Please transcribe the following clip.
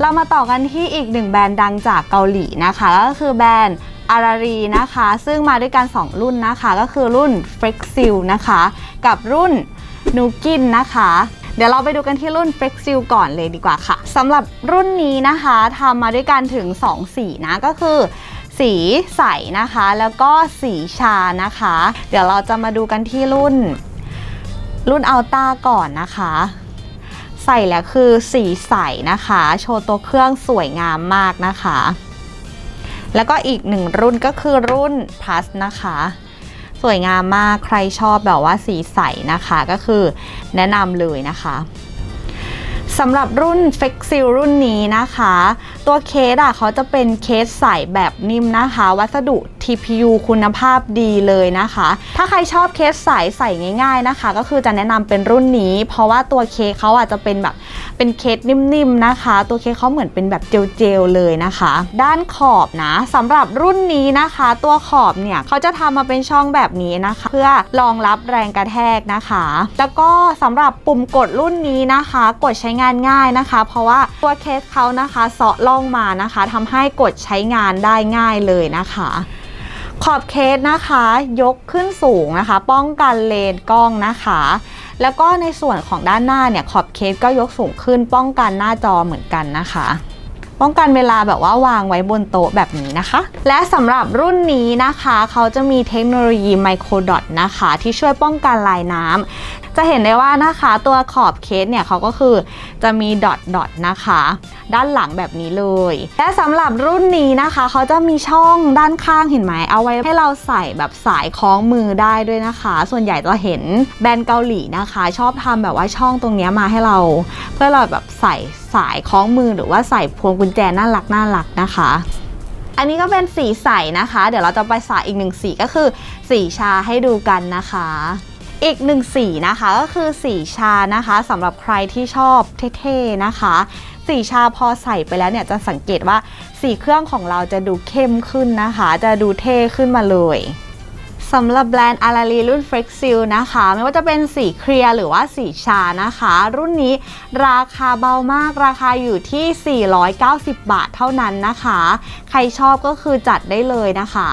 เรามาต่อกันที่อีกหนึ่งแบรนด์ดังจากเกาหลีนะคะก็คือแบรนด์อารารีนะคะ ซึ่งมาด้วยกัน 2 รุ่นนะคะ ก็คือรุ่น f l e x i l นะคะ กับรุ่น n u g i n นะคะเดี๋ยวเราไปดูกันที่รุ่น f l e x i l ก่อนเลยดีกว่าค่ะสำหรับรุ่นนี้นะคะทำมาด้วยกันถึง 2 สีนะก็คือ สีใสนะคะ แล้วก็สีชานะคะ เดี๋ยวเราจะมาดูกันที่รุ่น รุ่นอัลต้าก่อนนะคะ ใส่แล้วคือสีใสนะคะ โชว์ตัวเครื่องสวยงามมากนะคะ แล้วก็อีกหนึ่งรุ่นก็คือรุ่น plus นะคะ สวยงามมากใครชอบแบบว่าสีใสนะคะก็คือแนะนำเลยนะคะสำหรับรุ่น f l e x i l รุ่นนี้นะคะ ตัวเคสอะเขาจะเป็นเคสใสแบบนิ่มนะคะ วัสดุ TPU คุณภาพดีเลยนะคะ ถ้าใครชอบเคสใสใส่ง่าย ๆนะคะ ก็คือจะแนะนำเป็นรุ่นนี้ เพราะว่าตัวเคสเขาอาจจะเป็นแบบเป็นเคสนิ่มๆนะคะ ตัวเคสเขาเหมือนเป็นแบบเจลๆเลยนะคะ ด้านขอบนะสำหรับรุ่นนี้นะคะ ตัวขอบเนี่ยเขาจะทำมาเป็นช่องแบบนี้นะคะ เพื่อรองรับแรงกระแทกนะคะ แล้วก็สำหรับปุ่มกดรุ่นนี้นะคะ กดใช้งานง่ายนะคะ เพราะว่าตัวเคสเขานะคะเซาะล้องมานะคะทำให้กดใช้งานได้ง่ายเลยนะคะขอบเคสนะคะยกขึ้นสูงนะคะ ป้องกันเลนกล้องนะคะ แล้วก็ในส่วนของด้านหน้าเนี่ยขอบเคสก็ยกสูงขึ้นป้องกันหน้าจอเหมือนกันนะคะ ป้องกันเวลาแบบว่าวางไว้บนโต๊ะแบบนี้นะคะ และสำหรับรุ่นนี้นะคะเขาจะมีเทคโนโลยีไมโครดอทนะคะ ที่ช่วยป้องกันลายน้ำจะเห็นได้ว่านะคะตัวขอบเคสเนี่ยเขาก็คือจะมีดอทดอทนะคะ ด้านหลังแบบนี้เลย และสำหรับรุ่นนี้นะคะเขาจะมีช่องด้านข้างเห็นไหมเอาไว้ให้เราใส่แบบสายคล้องมือได้ด้วยนะคะ ส่วนใหญ่จะเห็นแบรนด์เกาหลีนะคะ ชอบทำแบบว่าช่องตรงนี้มาให้เรา เพื่อเราแบบใส่ สายคล้องมือหรือว่าใส่พวงกุญแจน่ารักน่ารักนะคะ อันนี้ก็เป็นสีใสนะคะ เดี๋ยวเราจะไปสายอีกหนึ่งสีก็คือสีชาให้ดูกันนะคะ อีกหนึ่งสีนะคะก็คือสีชานะคะสำหรับใครที่ชอบเท่ๆนะคะ สีชาพอใส่ไปแล้วเนี่ยจะสังเกตว่าสีเครื่องของเราจะดูเข้มขึ้นนะคะ จะดูเท่ขึ้นมาเลย สำหรับแบรนด์อาราลีรุ่น f l e x i l นะคะ ไม่ว่าจะเป็นสีเคลียร์หรือว่าสีชานะคะ รุ่นนี้ราคาเบามากราคาอยู่ที่ 490 บาทเท่านั้นนะคะ ใครชอบก็คือจัดได้เลยนะคะ